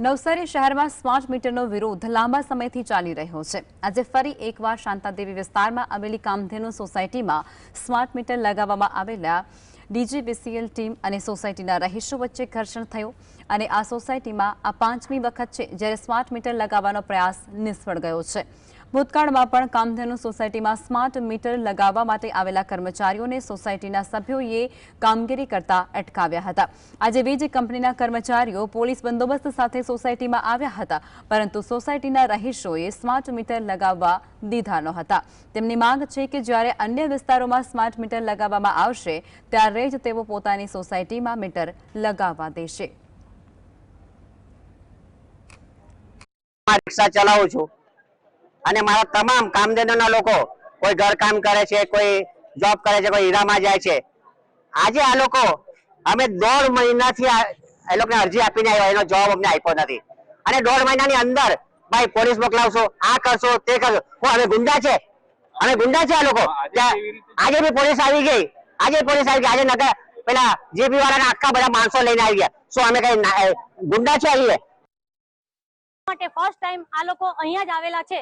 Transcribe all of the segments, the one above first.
નવસારી શહેરમાં સ્માર્ટ મીટરનો વિરોધ લાંબા સમયથી ચાલી રહ્યો છે. આજે ફરી એકવાર શાંતાદેવી વિસ્તારમાં આવેલી કામધેનુ સોસાયટીમાં સ્માર્ટ મીટર લગાવવામાં આવેલા ડીજીબીસીએલ ટીમ અને સોસાયટીના રહીશો વચ્ચે ઘર્ષણ થયું અને આ સોસાયટીમાં આ પાંચમી વખત છે જ્યારે સ્માર્ટ મીટર લગાવવાનો પ્રયાસ નિષ્ફળ ગયો છે. ભૂતકાળમાં પણ કામધેનુ સોસાયટીમાં સ્માર્ટ મીટર લગાવવા માટે આવેલા કર્મચારીઓને સોસાયટીના સભ્યોએ કામગીરી કરતા અટકાવ્યા હતા. આજે વીજ કંપનીના કર્મચારીઓ પોલીસ બંદોબસ્ત સાથે સોસાયટીમાં આવ્યા હતા, પરંતુ સોસાયટીના રહીશોએ સ્માર્ટ મીટર લગાવવા દીધા નહોતા તેમની માંગ છે કે જ્યારે અન્ય વિસ્તારોમાં સ્માર્ટ મીટર લગાવવામાં આવશે, ત્યારે જ તેઓ પોતાની સોસાયટીમાં મીટર લગાવવા દેશે. રિક્ષા ચલાવું છું. અને મારા તમામ કામધેનુના લોકો કોઈ ઘર કામ કરે છે કોઈ જોબ કરે છે કોઈ હીરામાં જાય છે. આજે આ લોકો અમે દોઢ મહિનાથી એ લોકોને અરજી આપીને આવ્યા એનો જવાબ અમને આપ્યો નથી. અને દોઢ મહિનાની અંદર ભાઈ પોલીસ મોકલાવશો આ કરશો તે કરશો. હું અમે ગુંડા છે અમે ગુંડા છે આ લોકો. આજે બી પોલીસ આવી ગઈ. આજે પોલીસ આવી ગઈ. આજે નગર પેલા જેપી વાળાના આખા બધા માણસો લઈને આવી ગયા. શું અમે કઈ ગુંડા છે આવીએ? માટે ફર્સ્ટ ટાઈમ આ લોકો અહીંયા જ આવેલા છે.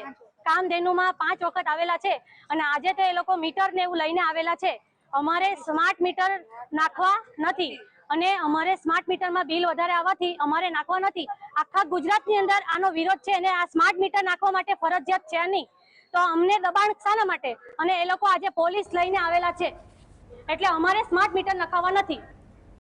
કામધેનુમાં પાંચ વખત આવેલા છે અને આજે તો એ લોકો મીટર ને એવું લઈને આવેલા છે. અમારે સ્માર્ટ મીટર નાખવા નથી અને અમારે સ્માર્ટ મીટરમાં બિલ વધારે આવવાથી અમારે નાખવા નથી. આખા ગુજરાતની અંદર આનો વિરોધ છે અને આ સ્માર્ટ મીટર નાખવા માટે ફરજિયાત છે નહીં. તો અમને દબાણ શાના માટે? અને એ લોકો આજે પોલીસ લઈને આવેલા છે. એટલે અમારે સ્માર્ટ મીટર નખાવવા નથી.